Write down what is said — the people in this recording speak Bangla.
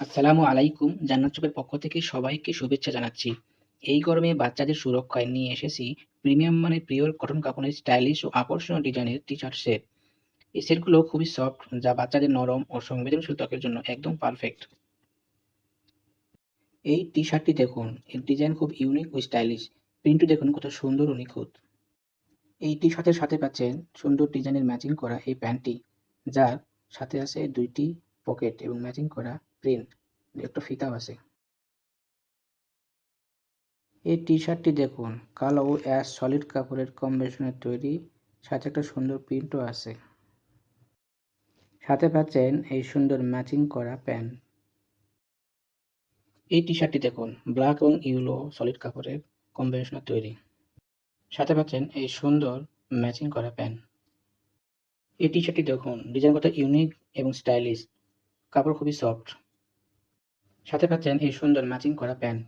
আসসালামু আলাইকুম, জান্নাত চোপের পক্ষ থেকে সবাইকে শুভেচ্ছা জানাচ্ছি। এই গরমে বাচ্চাদের সুরক্ষায় নিয়ে এসেছি প্রিমিয়াম মানে পিওর কটন কাপড়ের স্টাইলিশ ও আকর্ষণীয় ডিজাইনের টি শার্ট সেট এই সেটগুলো খুবই সফট, যা বাচ্চাদের নরম ও সংবেদনশীল ত্বকের জন্য একদম পারফেক্ট এই টি শার্টটি দেখুন, এর ডিজাইন খুব ইউনিক ও স্টাইলিশ প্রিন্টও দেখুন কত সুন্দর ও নিখুঁত। এই টি শার্টের সাথে পাচ্ছেন সুন্দর ডিজাইনের ম্যাচিং করা এই প্যান্টটি, যার সাথে আছে দুইটি পকেট এবং ম্যাচিং করা প্রিন্ট একটা ফিতাও আছে। এই টি শার্টটি দেখুন, কালো ও অ্যাশ সলিড কাপড়ের কম্বিনেশনের তৈরি, সাথে একটা সুন্দর প্রিন্টও আছে। সাথে পাচ্ছেন এই সুন্দর ম্যাচিং করা প্যান্ট এই টি শার্টটি দেখুন ব্ল্যাক এবং ইউলো সলিড কাপড়ের কম্বিনেশনের তৈরি। সাথে পাচ্ছেন এই সুন্দর ম্যাচিং করা প্যান্ট এই টি শার্টটি দেখুন, ডিজাইন কত ইউনিক এবং স্টাইলিশ কাপড় খুবই সফট সাথে পাচ্ছেন এই সুন্দর ম্যাচিং করা প্যান্ট